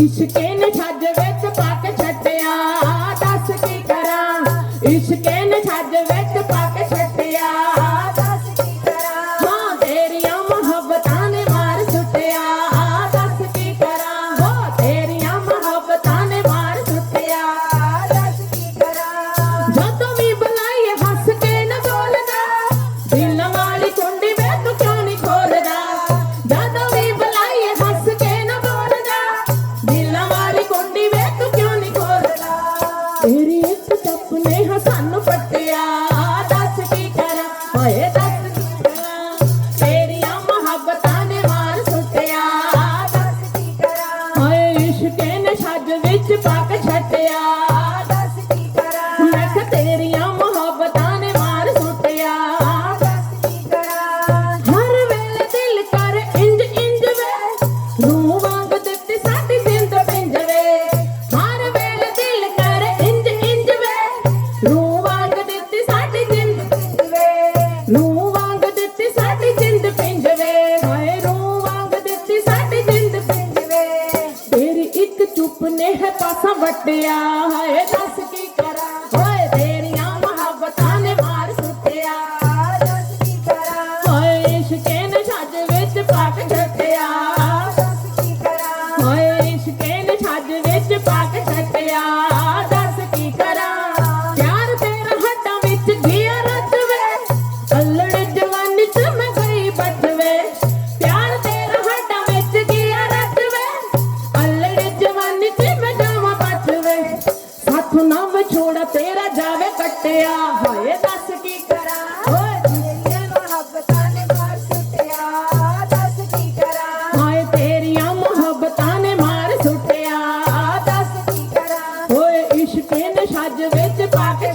ਇਸ਼ਕੇ ਨੇ ਛੱਜ ਵਿੱਚ ਪੱਕ ਛੱਡਿਆ। ਦੱਸ ਕੀ ਕਰਾਂ? ਇਸ਼ਕੇ ਤੇਰੀ ਇੱਕ ਨੇ ਹਸਨ ਪੱਟਿਆ। ਦੱਸ ਕੀ ਕਰਾਂ? ਓਏ ਦੱਸ ਕੀ ਕਰਾਂ? ਤੇਰੀਆਂ ਮੁਹੱਬਤਾਂ ਨੇ ਮਾਰ ਸੁੱਟਿਆ। ਦੱਸ ਕੀ ਕਰਾਂ? ਓਏ ਇਸ਼ਕੇ ਨੇ ਛੱਜ ਵਿੱਚ ਪੱਕ ਕੇ ਛੱਟਿਆ। ਵੇ ਵਾਂਗ ਦਿੱਤੀ ਸਾਡੀ ਜਿੰਦ ਵੇ ਰੂਹ ਵਾਂਗ ਦਿੱਤੀ ਸਾਡੀ ਜਿੰਦ ਪਿੰਜ ਹਾਏ ਰੂਹ ਵਾਂਗ ਦਿੱਤੀ ਸਾਡੀ ਜਿੰਦ ਪਿੰਜ ਤੇਰੀ ਇੱਕ ਚੁੱਪ ਨੇ ਹੈ ਪਾਸਾ ਵਟਿਆ। ਹਾਏ, ਦੱਸ ਕੀ ਕਰਾਂ? ਓਏ ਤੇਰੀਆਂ ਮੁਹੱਬਤਾਂ ਨੇ ਮਾਰ ਸੁੱਟਿਆ। ਦੱਸ ਕੀ ਕਰਾਂ? ਓਏ ਇਸ਼ਕੇ ਨੇ ਛੱਜ ਵਿੱਚ ਪਾ ਕੇ ਛੱਟਿਆ ਦੱਸ ਕੀ ਕਰਾਂ? ਓਏ ਇਸ਼ਕੇ ਨੇ ਛੱਜ ਵਿੱਚ ਪਾ ਕੇ ਨਾ ਵਿਛੋੜਾ ਤੇਰਾ ਜਾਵੇ ਕੱਟਿਆ। ਹੋਏ ਦੱਸ ਕੀ ਕਰਾਂ? ਓਏ ਤੇਰੀਆਂ ਮੁਹੱਬਤਾਂ ਨੇ ਮਾਰ ਸੁੱਟਿਆ। ਦੱਸ ਕੀ ਕਰਾਂ? ਹਾਏ ਤੇਰੀਆਂ ਮੁਹੱਬਤਾਂ ਨੇ ਮਾਰ ਸੁੱਟਿਆ। ਦੱਸ ਕੀ ਕਰਾਂ? ਓਏ ਇਸ਼ਕੇ ਨੇ ਛੱਜ ਵਿੱਚ ਪਾ ਕੇ